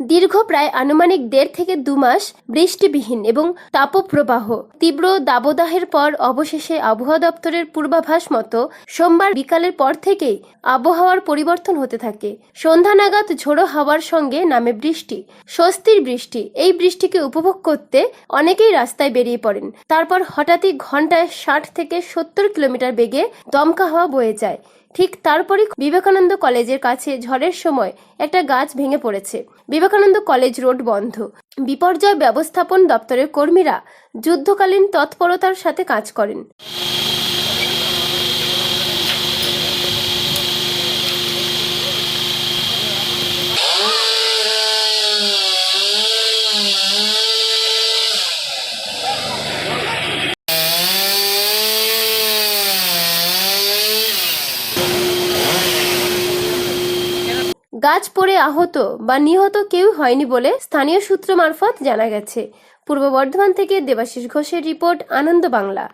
দীর্ঘ প্রায় আনুমানিক দেড় থেকে দু মাস বৃষ্টিবিহীন এবং তাপপ্রবাহ। তীব্র দাবদাহের পর অবশেষে আবহাওয়া দপ্তরের পূর্বাভাস মতো সোমবার বিকালের পর থেকেই আবহাওয়ার পরিবর্তন হতে থাকে। সন্ধ্যা নাগাদ ঝোড়ো হাওয়ার সঙ্গে নামে বৃষ্টি, স্বস্তির বৃষ্টি। এই বৃষ্টিকে উপভোগ করতে অনেকেই রাস্তায় বেরিয়ে পড়েন। তারপর হঠাৎই ঘন্টায় ষাট থেকে সত্তর কিলোমিটার বেগে দমকা হাওয়া বয়ে যায়। ঠিক তারপরই বিবেকানন্দ কলেজের কাছে ঝড়ের সময় একটা গাছ ভেঙে পড়েছে। বিবেকানন্দ কলেজ রোড বন্ধ। বিপর্যয় ব্যবস্থাপন দপ্তরের কর্মীরা যুদ্ধকালীন তৎপরতার সাথে কাজ করেন। গাছ পড়ে আহত বা নিহত কেউ হয়নি বলে স্থানীয় সূত্র মারফত জানা গেছে। পূর্ব বর্ধমান থেকে দেবাশিস ঘোষের রিপোর্ট, আনন্দ বাংলা।